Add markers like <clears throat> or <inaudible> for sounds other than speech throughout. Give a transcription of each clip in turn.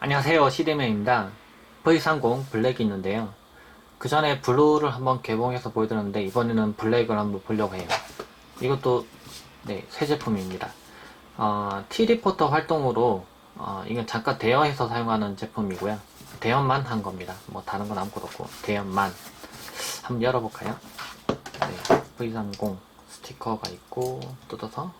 안녕하세요 시데맨입니다. V30 블랙이 있는데요. 그 전에 블루를 한번 개봉해서 보여드렸는데 이번에는 블랙을 한번 보려고 해요. 이것도 네, 새 제품입니다. 어, T리포터 활동으로 어, 이건 잠깐 대여해서 사용하는 제품이고요. 대여만 한 겁니다. 뭐 다른 건 아무것도 없고 대여만. 한번 열어볼까요? 네, V30 스티커가 있고 뜯어서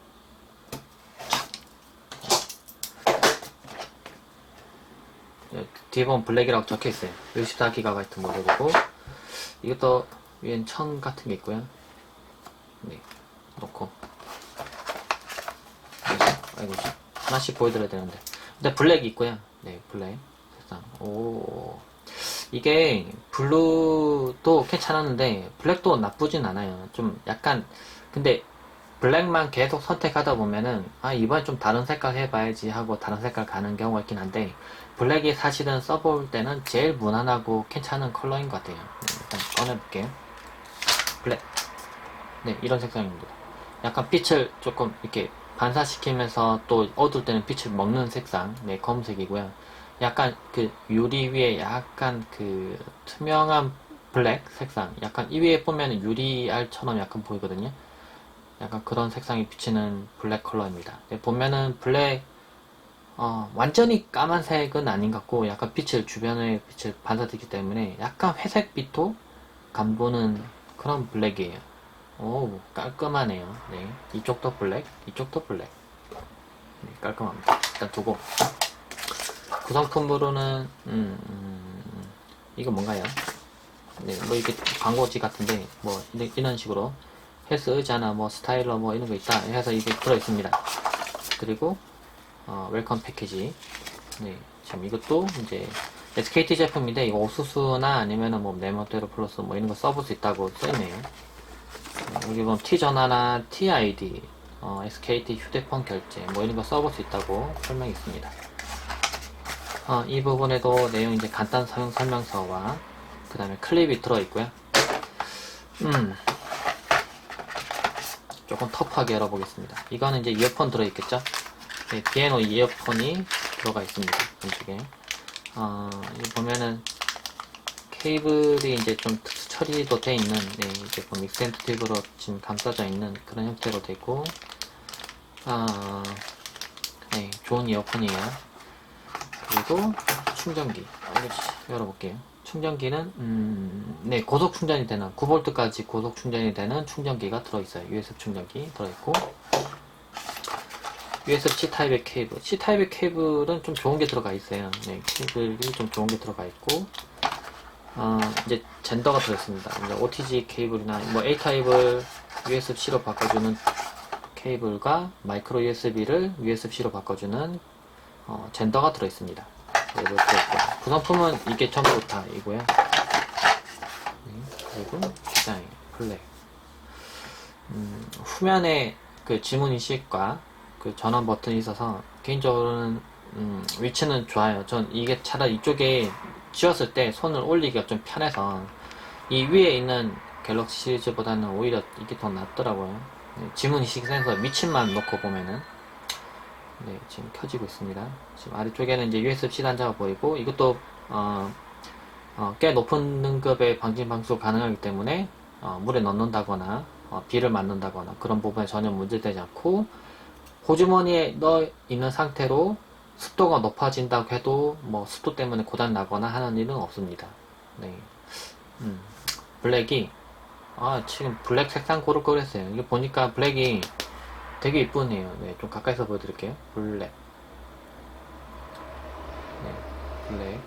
뒤에 보면 블랙이라고 적혀 있어요. 64GB 모델이고 이것도 위엔 천 같은 게 있고요. 네, 놓고 아이고 하나씩 보여드려야 되는데 근데 블랙이 있고요. 네, 블랙 세상 오 이게 블루도 괜찮았는데 블랙도 나쁘진 않아요. 좀 약간 근데 블랙만 계속 선택하다 보면은 아 이번엔 좀 다른 색깔 해봐야지 하고 다른 색깔 가는 경우가 있긴 한데 블랙이 사실은 써볼 때는 제일 무난하고 괜찮은 컬러인 것 같아요. 네, 일단 꺼내볼게요. 블랙. 네 이런 색상입니다. 약간 빛을 조금 이렇게 반사시키면서 또 어두울 때는 빛을 먹는 색상. 네 검은색이고요. 약간 그 유리 위에 약간 그 투명한 블랙 색상. 약간 이 위에 보면 유리알처럼 약간 보이거든요. 약간 그런 색상이 비치는 블랙 컬러입니다. 네, 보면은 블랙 어, 완전히 까만색은 아닌 것 같고 약간 빛을 주변에 빛을 반사되기 때문에 약간 회색 빛도 감도는 그런 블랙이에요. 오 깔끔하네요. 네 이쪽도 블랙, 이쪽도 블랙. 네, 깔끔합니다. 일단 두고 구성품으로는 음, 음, 이거 뭔가요? 네, 뭐 이게 광고지 같은데 뭐 네, 이런 식으로 헬스 의자나 뭐 스타일러 뭐 이런 거 있다 해서 이게 들어 있습니다. 그리고 어, 웰컴 패키지. 네, 참 이것도 이제 SKT 제품인데 이거 옥수수나 아니면은 뭐 네모대로 플러스 뭐 이런 거 써볼 수 있다고 써있네요. 네, 여기 보면 T 전화나 TID, 어, SKT 휴대폰 결제 뭐 이런 거 써볼 수 있다고 설명이 있습니다. 어, 이 부분에도 내용 이제 간단 사용 설명서와 그 다음에 클립이 들어있고요. 음, 조금 터프하게 열어보겠습니다. 이거는 이제 이어폰 들어있겠죠? 네, 비에노 이어폰이 들어가 있습니다. 왼쪽에. 어, 이 보면은 케이블이 이제 좀 처리도 돼 있는, 네, 이제 뭐 믹스앤트 팁으로 지금 감싸져 있는 그런 형태로 돼 있고, 어, 네, 좋은 이어폰이에요. 그리고 충전기. 열어볼게요. 충전기는 음, 네 고속 충전이 되는 9V까지 고속 충전이 되는 충전기가 들어있어요. USB 충전기 들어있고 USB-C 타입의 케이블. C 타입의 케이블은 좀 좋은 게 들어가 있어요. 네 케이블이 좀 좋은 게 들어가 있고 어, 이제 젠더가 들어있습니다. 이제 OTG 케이블이나 뭐 A 타입을 USB-C로 바꿔주는 케이블과 마이크로 USB를 USB-C로 바꿔주는 어, 젠더가 들어있습니다. 그리고 들어있고 구성품은 이게 전부 다 이고요. 네, 그리고 디자인 블랙. 음, 후면에 그 지문 인식과 그 전원 버튼이 있어서 개인적으로는 음, 위치는 좋아요. 전 이게 차라리 이쪽에 쥐었을 때 손을 올리기가 좀 편해서 이 위에 있는 갤럭시 시리즈보다는 오히려 이게 더 낫더라고요. 네, 지문 인식 센서 밑층만 놓고 보면은 네, 지금 켜지고 있습니다. 지금 아래쪽에는 이제 USB-C 단자가 보이고, 이것도, 어, 어, 꽤 높은 등급의 방진 방수 가능하기 때문에, 어, 물에 넣는다거나, 어, 비를 맞는다거나, 그런 부분에 전혀 문제되지 않고, 호주머니에 넣어 있는 상태로 습도가 높아진다고 해도, 뭐, 습도 때문에 고장 나거나 하는 일은 없습니다. 네. 음, 블랙이, 아, 지금 블랙 색상 고를 걸 했어요. 이게 보니까 블랙이 되게 이쁘네요. 네, 좀 가까이서 보여드릴게요. 블랙. 네, 블랙.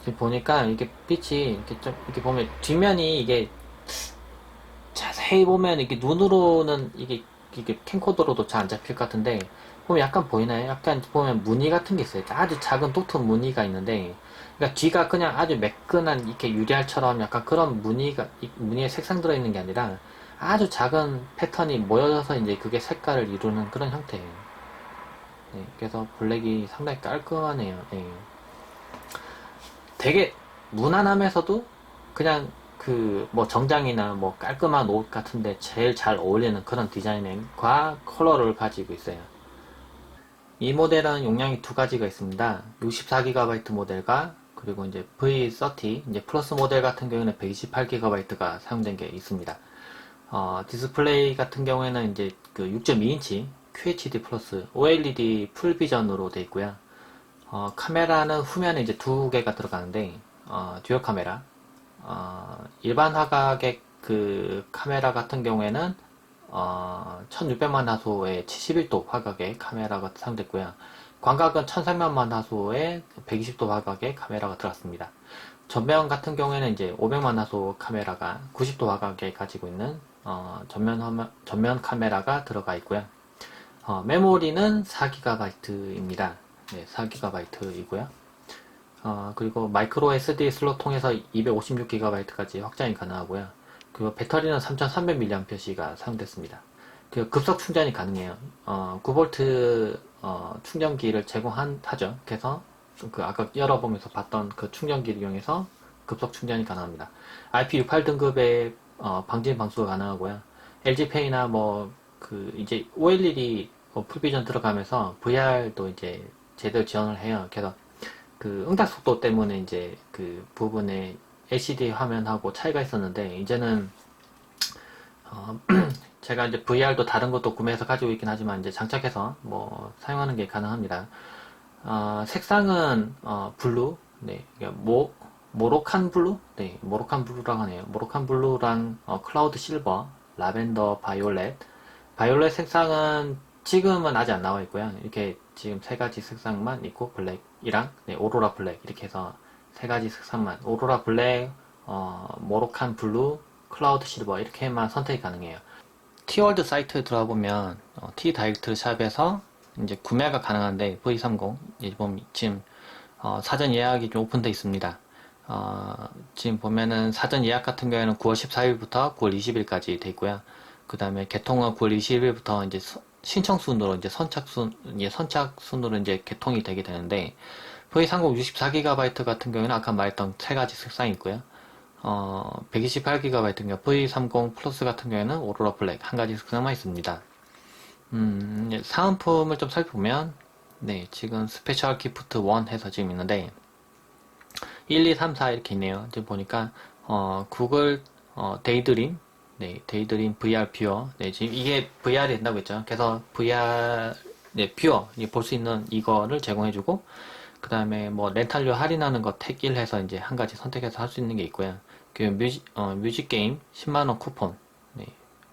지금 보니까 이게 빛이 이렇게 좀 이렇게 보면 뒷면이 이게 자세히 보면 이게 눈으로는 이게 이게 캠코더로도 잘 안 잡힐 것 같은데 보면 약간 보이나요? 약간 보면 무늬 같은 게 있어요. 아주 작은 톡톡 무늬가 있는데 그러니까 뒤가 그냥 아주 매끈한 이렇게 유리알처럼 약간 그런 무늬가 이 무늬에 색상 들어 있는 게 아니라 아주 작은 패턴이 모여져서 이제 그게 색깔을 이루는 그런 형태예요. 네, 그래서 블랙이 상당히 깔끔하네요. 네. 되게 무난하면서도 그냥 그 뭐 정장이나 뭐 깔끔한 옷 같은데 제일 잘 어울리는 그런 디자인과 컬러를 가지고 있어요. 이 모델은 용량이 두 가지가 있습니다. 64GB 모델과 그리고 이제 V30 이제 플러스 모델 같은 경우에는 128GB가 사용된 게 있습니다. 어, 디스플레이 같은 경우에는 이제 그 6.2인치 QHD 플러스 OLED 풀 비전으로 되어 있고요. 어, 카메라는 후면에 이제 두 개가 들어가는데 어, 듀얼 카메라 어, 일반 화각의 그 카메라 같은 경우에는 어, 1600만 화소의 71도 화각의 카메라가 사용됐고요. 광각은 1300만 화소의 120도 화각의 카메라가 들어갔습니다. 전면 같은 경우에는 이제 500만 화소 카메라가 90도 화각에 가지고 있는 어, 전면 화면, 전면 카메라가 들어가 있고요. 어, 메모리는 4GB입니다. 네, 4GB이고요. 어, 그리고 마이크로 SD 슬롯 통해서 256GB까지 확장이 가능하고요. 그리고 배터리는 3300mAh가 사용됐습니다. 그 급속 충전이 가능해요. 어, 9V 어, 충전기를 제공하죠. 그래서 그 아까 열어보면서 봤던 그 충전기를 이용해서 급속 충전이 가능합니다. IP68 등급의 어, 방진 방수가 가능하고요. LG페이나 뭐 그 이제 OLED 뭐 풀비전 들어가면서 VR도 이제 제대로 지원을 해요. 그래서 그 응답 속도 때문에 이제 그 부분에 LCD 화면하고 차이가 있었는데 이제는 어, <clears throat> 제가 이제 VR도 다른 것도 구매해서 가지고 있긴 하지만 이제 장착해서 뭐 사용하는 게 가능합니다. 어, 색상은 어, 블루, 네, 그러니까 모 모로칸 블루, 네, 모로칸 블루라고 하네요. 모로칸 블루랑 어, 클라우드 실버, 라벤더, 바이올렛. 바이올렛 색상은 지금은 아직 안 나와 있고요. 이렇게 지금 세 가지 색상만 있고 블랙이랑 네, 오로라 블랙 이렇게 해서 세 가지 색상만 오로라 블랙, 어, 모로칸 블루, 클라우드 실버 이렇게만 선택이 가능해요. 티월드 사이트에 들어가 보면 어, T 다이렉트 샵에서 이제 구매가 가능한데 V30 이제 지금 어, 사전 예약이 좀 오픈되어 있습니다. 어, 지금 보면은 사전 예약 같은 경우에는 9월 14일부터 9월 20일까지 돼 있고요. 그 다음에 개통은 9월 20일부터 이제 서- 신청 순으로 이제 선착순, 예, 선착 순으로 이제 개통이 되게 되는데 V30 64GB 같은 경우에는 아까 말했던 세 가지 색상이 있고요. 어, 128GB 같은 경우 V30 플러스 같은 경우에는 오로라 블랙 한 가지 색상만 있습니다. 음, 이제 사은품을 좀 살펴보면 네, 지금 스페셜 기프트 1 해서 지금 있는데 1, 2, 3, 4 이렇게 있네요. 지금 보니까 어, 구글 어, 데이드림 네, 데이드림 VR 뷰어 네, 지금 이게 VR이 된다고 했죠. 그래서 VR 네, 뷰어 볼 수 있는 이거를 제공해주고 그 다음에 뭐 렌탈료 할인하는 거 택일 해서 이제 한 가지 선택해서 할 수 있는 게 있고요. 그 뮤직, 어, 뮤직 게임 10만원 쿠폰. 네.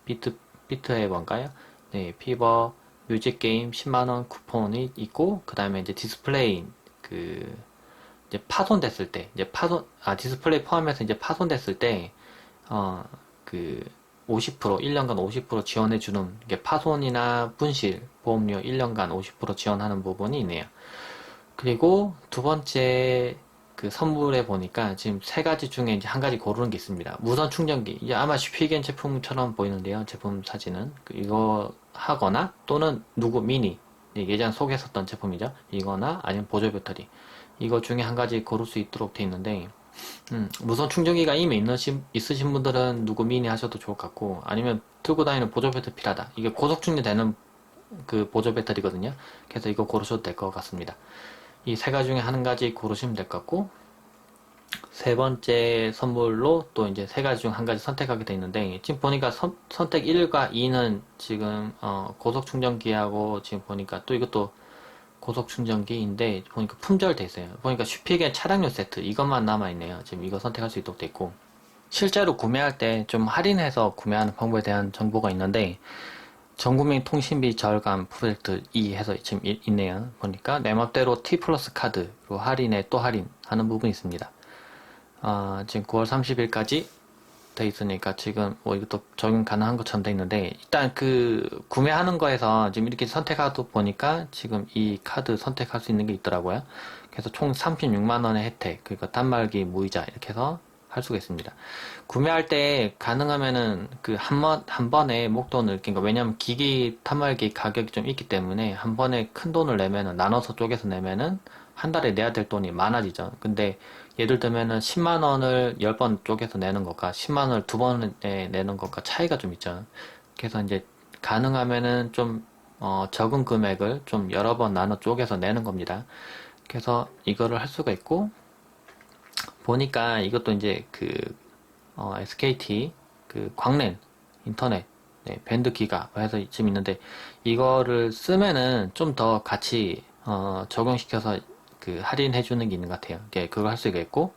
비트, 비트의 뭔가요? 네. 피버 뮤직 게임 10만원 쿠폰이 있고, 그 다음에 이제 디스플레이, 그, 이제 파손됐을 때, 이제 파손, 아, 디스플레이 포함해서 이제 파손됐을 때, 어, 그, 50% 1년간 50% 지원해 주는 게 파손이나 분실 보험료 1년간 50% 지원하는 부분이 있네요. 그리고 두 번째 그 선물에 보니까 지금 세 가지 중에 이제 한 가지 고르는 게 있습니다. 무선 충전기. 이제 아마 슈피겐 제품처럼 보이는데요. 제품 사진은. 그 이거 하거나 또는 누구 미니. 예, 예전 소개했었던 제품이죠. 이거나 아니면 보조 배터리. 이거 중에 한 가지 고를 수 있도록 돼 있는데, 음, 무선 충전기가 이미 있으신, 있으신 분들은 누구 미니 하셔도 좋을 것 같고, 아니면 들고 다니는 보조 배터리 필요하다. 이게 고속 충전되는 그 보조 배터리거든요. 그래서 이거 고르셔도 될 것 같습니다. 이 세 가지 중에 한 가지 고르시면 될 것 같고 세 번째 선물로 또 이제 세 가지 중 한 가지 선택하게 돼 있는데 지금 보니까 선, 택 1과 2는 지금 어, 고속 충전기하고 지금 보니까 또 이것도 고속 충전기인데 보니까 품절 돼 있어요. 보니까 슈피겐 차량용 세트 이것만 남아 있네요. 지금 이거 선택할 수 있도록 돼 있고 실제로 구매할 때 좀 할인해서 구매하는 방법에 대한 정보가 있는데 전국민 통신비 절감 프로젝트 2 해서 지금 이- 있네요. 보니까 내 맘대로 T 플러스 카드로 할인에 또 할인하는 부분이 있습니다. 아, 지금 9월 30일까지 돼 있으니까 지금 뭐 이것도 적용 가능한 것처럼 돼 있는데 일단 그 구매하는 거에서 지금 이렇게 선택하다 보니까 지금 이 카드 선택할 수 있는 게 있더라고요. 그래서 총 36만 원의 혜택 그러니까 단말기 무이자 이렇게 해서 할 수가 있습니다. 구매할 때 가능하면은 그 한 번, 한 번에 목돈을, 그러니까 왜냐면 기기 단말기 가격이 좀 있기 때문에 한 번에 큰 돈을 내면은 나눠서 쪼개서 내면은 한 달에 내야 될 돈이 많아지죠. 근데 예를 들면은 10만 원을 10번 쪼개서 내는 것과 10만 원을 두 번에 내는 것과 차이가 좀 있죠. 그래서 이제 가능하면은 좀 어, 적은 금액을 좀 여러 번 나눠 쪼개서 내는 겁니다. 그래서 이거를 할 수가 있고 보니까 이것도 이제 그 어, SKT 그 광랜 인터넷 네, 밴드 기가 해서 지금 있는데 이거를 쓰면은 좀 더 같이 어, 적용시켜서 그 할인해 주는 게 있는 것 같아요. 예, 그걸 할 수가 있고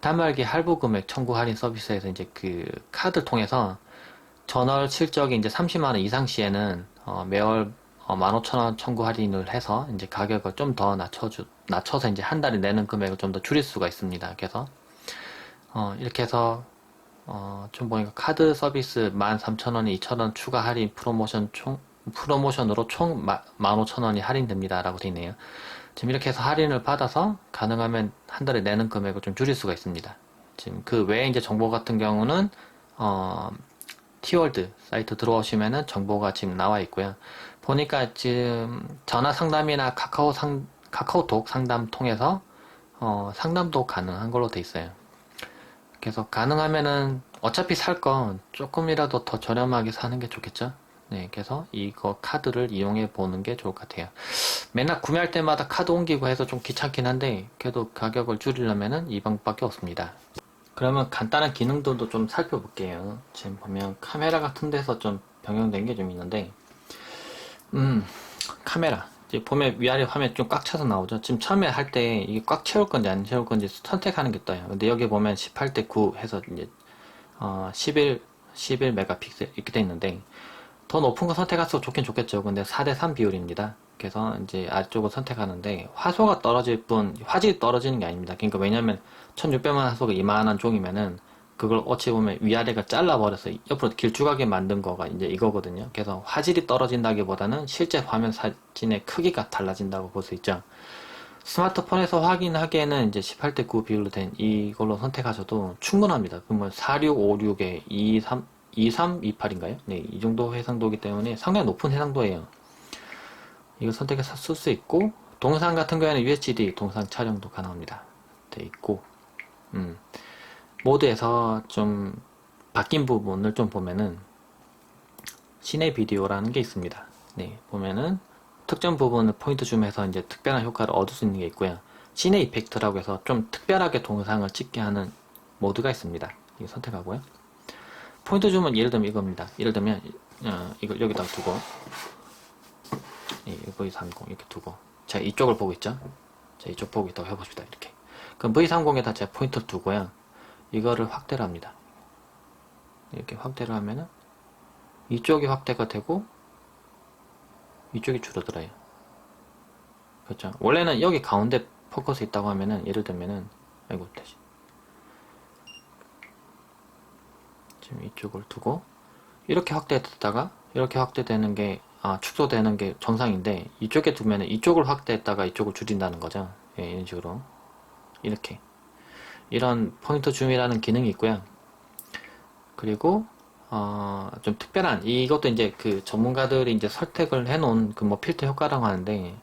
단말기 할부 금액 청구 할인 서비스에서 이제 그 카드 통해서 전월 실적이 이제 30만 원 이상 시에는 어, 매월 어, 15,000원 청구 할인을 해서 이제 가격을 좀 더 낮춰주 낮춰서 이제 한 달에 내는 금액을 좀 더 줄일 수가 있습니다. 그래서 어, 이렇게 해서 어, 좀 보니까 카드 서비스 13,000원에 2,000원 추가 할인 프로모션 총 프로모션으로 총 15,000원이 할인됩니다. 라고 되어 있네요. 지금 이렇게 해서 할인을 받아서 가능하면 한 달에 내는 금액을 좀 줄일 수가 있습니다. 지금 그 외에 이제 정보 같은 경우는 어, 티월드 사이트 들어오시면은 정보가 지금 나와 있고요. 보니까 지금 전화 상담이나 카카오 상 카카오톡 상담 통해서 어, 상담도 가능한 걸로 돼 있어요. 그래서 가능하면은 어차피 살 건 조금이라도 더 저렴하게 사는 게 좋겠죠. 네, 그래서 이거 카드를 이용해 보는 게 좋을 것 같아요. 맨날 구매할 때마다 카드 옮기고 해서 좀 귀찮긴 한데 그래도 가격을 줄이려면은 이 방법밖에 없습니다. 그러면 간단한 기능들도 좀 살펴볼게요. 지금 보면 카메라 같은 데서 좀 변경된 게 좀 있는데 음 카메라 이제 보면 위아래 화면 좀 꽉 차서 나오죠. 지금 처음에 할 때 이게 꽉 채울 건지 안 채울 건지 선택하는 게 떠요. 근데 여기 보면 18대 9 해서 이제 어, 11 11 메가픽셀 이렇게 돼 있는데 더 높은 거 선택할수록 좋긴 좋겠죠. 근데 4대 3 비율입니다. 그래서 이제 아래쪽을 선택하는데 화소가 떨어질 뿐 화질이 떨어지는 게 아닙니다. 그러니까 왜냐면 1600만 화소가 이만한 종이면은 그걸 어찌 보면 위아래가 잘라버려서 옆으로 길쭉하게 만든 거가 이제 이거거든요. 그래서 화질이 떨어진다기보다는 실제 화면 사진의 크기가 달라진다고 볼 수 있죠. 스마트폰에서 확인하기에는 이제 18대 9 비율로 된 이걸로 선택하셔도 충분합니다. 그러면 4656에 23, 2328인가요? 네, 이 정도 해상도이기 때문에 상당히 높은 해상도예요. 이거 선택해서 쓸 수 있고, 동영상 같은 경우에는 UHD 동영상 촬영도 가능합니다. 돼 있고, 음. 모드에서 좀 바뀐 부분을 좀 보면은 시내 비디오라는 게 있습니다. 네, 보면은 특정 부분을 포인트 줌해서 이제 특별한 효과를 얻을 수 있는 게 있고요. 시내 이펙트라고 해서 좀 특별하게 동영상을 찍게 하는 모드가 있습니다. 이거 선택하고요. 포인트 줌은 예를 들면 이겁니다. 예를 들면 어, 이걸 여기다 두고 예, V30 이렇게 두고 제가 이쪽을 보고 있죠. 자, 이쪽 보고 있다고 해봅시다. 이렇게. 그럼 V30에다 제가 포인트를 두고요. 이거를 확대를 합니다. 이렇게 확대를 하면은 이쪽이 확대가 되고 이쪽이 줄어들어요. 그렇죠. 원래는 여기 가운데 포커스 있다고 하면은 예를 들면은 아이고 다시 지금 이쪽을 두고 이렇게 확대했다가 이렇게 확대되는 게 아, 축소되는 게 정상인데 이쪽에 두면은 이쪽을 확대했다가 이쪽을 줄인다는 거죠. 예, 이런 식으로 이렇게 이런 포인트 줌이라는 기능이 있고요. 그리고 어, 좀 특별한 이것도 이제 그 전문가들이 이제 설득을 해놓은 그 뭐 필터 효과라고 하는데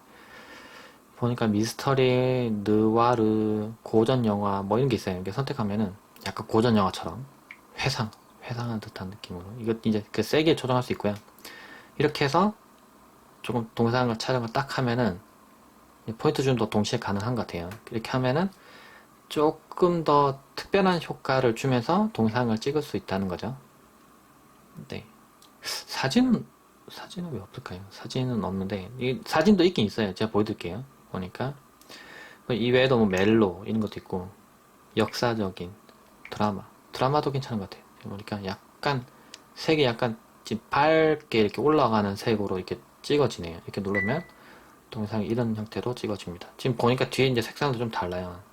보니까 미스터리, 느와르, 고전 영화 뭐 이런 게 있어요. 이렇게 선택하면은 약간 고전 영화처럼 회상, 회상하는 듯한 느낌으로 이것 이제 그 세게 조정할 수 있고요. 이렇게 해서 조금 동영상을 촬영을 딱 하면은 포인트 줌도 동시에 가능한 것 같아요. 이렇게 하면은 조금 더 특별한 효과를 주면서 동상을 찍을 수 있다는 거죠. 네. 사진은, 사진은 왜 없을까요? 사진은 없는데, 이 사진도 있긴 있어요. 제가 보여드릴게요. 보니까. 이 외에도 뭐 멜로, 이런 것도 있고, 역사적인 드라마. 드라마도 괜찮은 것 같아요. 보니까 약간, 색이 약간 밝게 이렇게 올라가는 색으로 이렇게 찍어지네요. 이렇게 누르면 동영상이 이런 형태로 찍어집니다. 지금 보니까 뒤에 이제 색상도 좀 달라요.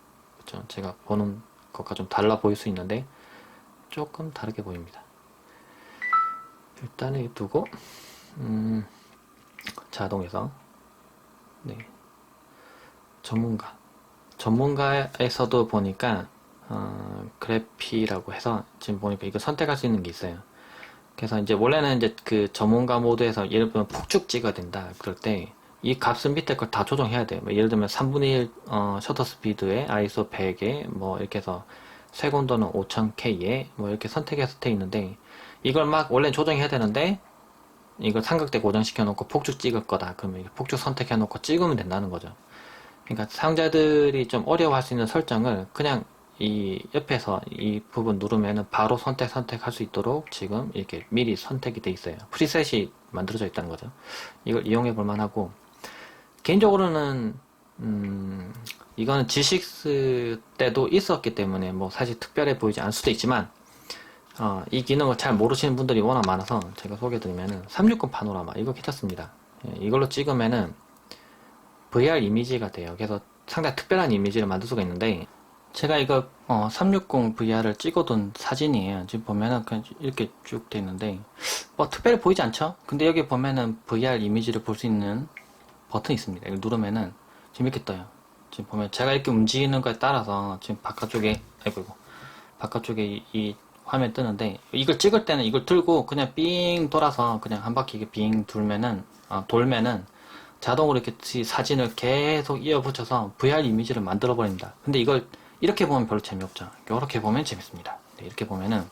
그렇죠? 제가 보는 것과 좀 달라 보일 수 있는데 조금 다르게 보입니다. 일단은 이 두고 음, 자동에서 네 전문가 전문가에서도 보니까 어, 그래피라고 해서 지금 보니까 이거 선택할 수 있는 게 있어요. 그래서 이제 원래는 이제 그 전문가 모드에서 예를 들면 폭죽 찍어야 된다 그럴 때 이 값은 밑에 걸 다 조정해야 돼요. 뭐 예를 들면 3분의 1 어, 셔터 스피드에 ISO 100에 뭐 이렇게 해서 세곤도는 5000K에 뭐 이렇게 선택해서 돼 있는데 이걸 막 원래 조정해야 되는데 이걸 삼각대 고정시켜 놓고 폭죽 찍을 거다. 그러면 폭죽 선택해 놓고 찍으면 된다는 거죠. 그러니까 사용자들이 좀 어려워할 수 있는 설정을 그냥 이 옆에서 이 부분 누르면은 바로 선택 선택할 수 있도록 지금 이렇게 미리 선택이 돼 있어요. 프리셋이 만들어져 있다는 거죠. 이걸 이용해 볼 만하고 개인적으로는 음 이거는 G6 때도 있었기 때문에 뭐 사실 특별해 보이지 않을 수도 있지만 어, 이 기능을 잘 모르시는 분들이 워낙 많아서 제가 소개해드리면은 360 파노라마 이거 괜찮습니다. 예, 이걸로 찍으면은 VR 이미지가 돼요. 그래서 상당히 특별한 이미지를 만들 수가 있는데 제가 이거 어, 360 VR을 찍어둔 사진이에요. 지금 보면은 그냥 이렇게 쭉 돼 있는데 뭐 특별히 보이지 않죠? 근데 여기 보면은 VR 이미지를 볼 수 있는 버튼이 있습니다. 이걸 누르면은 이렇게 떠요. 지금 보면 제가 이렇게 움직이는 거에 따라서 지금 바깥쪽에 아이고 이고 바깥쪽에 이, 이 화면 뜨는데 이걸 찍을 때는 이걸 들고 그냥 삥 돌아서 그냥 한 바퀴 빙 돌면은 아, 돌면은 자동으로 이렇게 이 사진을 계속 이어 붙여서 VR 이미지를 만들어 버립니다. 근데 이걸 이렇게 보면 별로 재미없죠. 이렇게 보면 재밌습니다. 네, 이렇게 보면은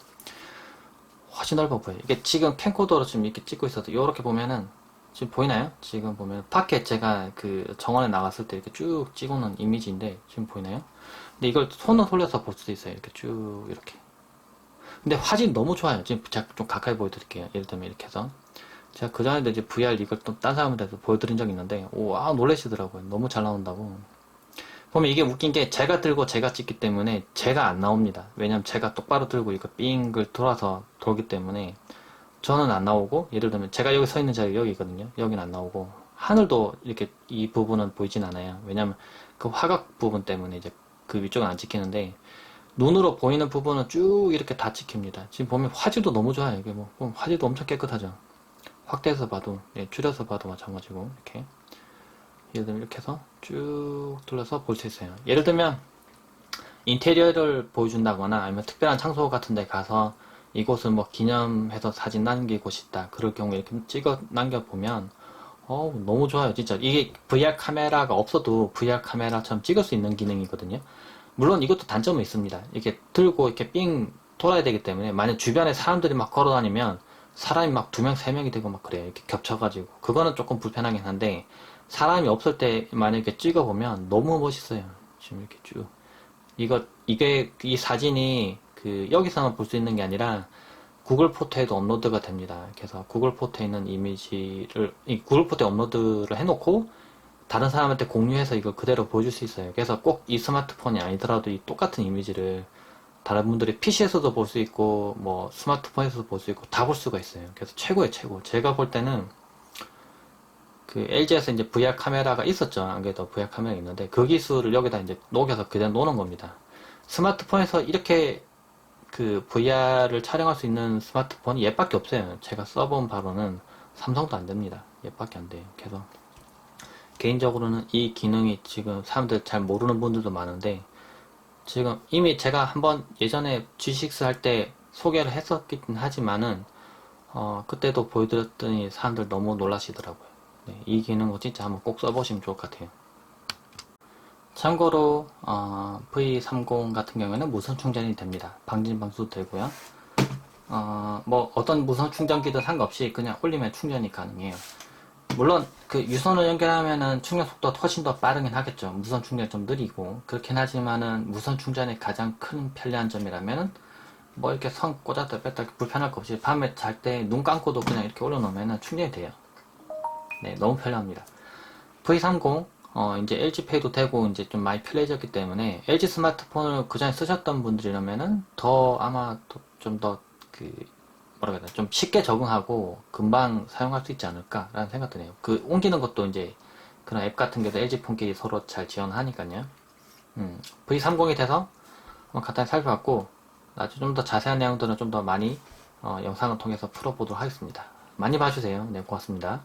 훨씬 넓어 보여요. 이게 지금 캠코더로 지금 이렇게 찍고 있어도 이렇게 보면은 지금 보이나요? 지금 보면 밖에 제가 그 정원에 나갔을 때 이렇게 쭉 찍어놓은 이미지인데 지금 보이나요? 근데 이걸 손을 돌려서 볼 수도 있어요. 이렇게 쭉 이렇게. 근데 화질 너무 좋아요. 지금 제가 좀 가까이 보여드릴게요. 예를 들면 이렇게 해서. 제가 그 전에도 이제 VR 이걸 또 딴 사람한테도 보여드린 적이 있는데, 오, 아, 놀라시더라고요. 너무 잘 나온다고. 보면 이게 웃긴 게 제가 들고 제가 찍기 때문에 제가 안 나옵니다. 왜냐면 제가 똑바로 들고 이거 삥을 돌아서 돌기 때문에 저는 안 나오고, 예를 들면 제가 여기 서 있는 자리가 여기거든요. 여기는 안 나오고, 하늘도 이렇게 이 부분은 보이진 않아요. 왜냐면 그 화각 부분 때문에 이제 그 위쪽은 안 찍히는데, 눈으로 보이는 부분은 쭉 이렇게 다 찍힙니다. 지금 보면 화질도 너무 좋아요. 이게 뭐, 보면 화질도 엄청 깨끗하죠. 확대해서 봐도, 예, 줄여서 봐도 마찬가지고, 이렇게. 예를 들면 이렇게 해서 쭉 둘러서 볼 수 있어요. 예를 들면, 인테리어를 보여준다거나 아니면 특별한 장소 같은 데 가서 이곳은 뭐 기념해서 사진 남기고 싶다. 그럴 경우에 이렇게 찍어 남겨보면, 어우, 너무 좋아요. 진짜. 이게 VR 카메라가 없어도 VR 카메라처럼 찍을 수 있는 기능이거든요. 물론 이것도 단점은 있습니다. 이렇게 들고 이렇게 삥 돌아야 되기 때문에 만약 주변에 사람들이 막 걸어 다니면 사람이 막 두 명, 세 명이 되고 막 그래요. 이렇게 겹쳐가지고. 그거는 조금 불편하긴 한데 사람이 없을 때 만약에 찍어보면 너무 멋있어요. 지금 이렇게 쭉. 이거, 이게, 이 사진이 그 여기서만 볼 수 있는 게 아니라 구글 포토에도 업로드가 됩니다. 그래서 구글 포토에 있는 이미지를, 이 구글 포토에 업로드를 해놓고 다른 사람한테 공유해서 이걸 그대로 보여줄 수 있어요. 그래서 꼭 이 스마트폰이 아니더라도 이 똑같은 이미지를 다른 분들이 PC에서도 볼 수 있고, 뭐 스마트폰에서도 볼 수 있고, 다 볼 수가 있어요. 그래서 최고의 최고. 제가 볼 때는 그 LG에서 이제 VR 카메라가 있었죠. 안 그래도 VR 카메라가 있는데 그 기술을 여기다 이제 녹여서 그대로 놓는 겁니다. 스마트폰에서 이렇게 그 VR을 촬영할 수 있는 스마트폰이 얘밖에 없어요. 제가 써본 바로는 삼성도 안 됩니다. 얘밖에 안 돼요. 그래서 개인적으로는 이 기능이 지금 사람들 잘 모르는 분들도 많은데 지금 이미 제가 한번 예전에 G6 할 때 소개를 했었긴 하지만은 어 그때도 보여드렸더니 사람들 너무 놀라시더라고요. 네, 이 기능은 진짜 한번 꼭 써보시면 좋을 것 같아요. 참고로 어, V30 같은 경우에는 무선 충전이 됩니다. 방진 방수도 되고요. 어, 뭐 어떤 무선 충전기든 상관없이 그냥 올리면 충전이 가능해요. 물론 그 유선을 연결하면은 충전 속도가 훨씬 더 빠르긴 하겠죠. 무선 충전이 좀 느리고 그렇긴 하지만은 무선 충전의 가장 큰 편리한 점이라면은 뭐 이렇게 선 꽂았다 뺐다 불편할 거 없이 밤에 잘 때 눈 감고도 그냥 이렇게 올려놓으면은 충전이 돼요. 네, 너무 편리합니다. V30 어, 이제 LG페이도 되고 이제 좀 많이 편리해졌기 때문에 LG 스마트폰을 그전에 쓰셨던 분들이라면은 더 아마 좀 더 그 뭐라 그래야 되나 좀 쉽게 적응하고 금방 사용할 수 있지 않을까라는 생각 드네요. 그 옮기는 것도 이제 그런 앱 같은 게도 LG 폰끼리 서로 잘 지원하니까요. 음, V30이 돼서 한번 간단히 살펴봤고 나중에 좀 더 자세한 내용들은 좀 더 많이 어, 영상을 통해서 풀어보도록 하겠습니다. 많이 봐주세요. 네, 고맙습니다.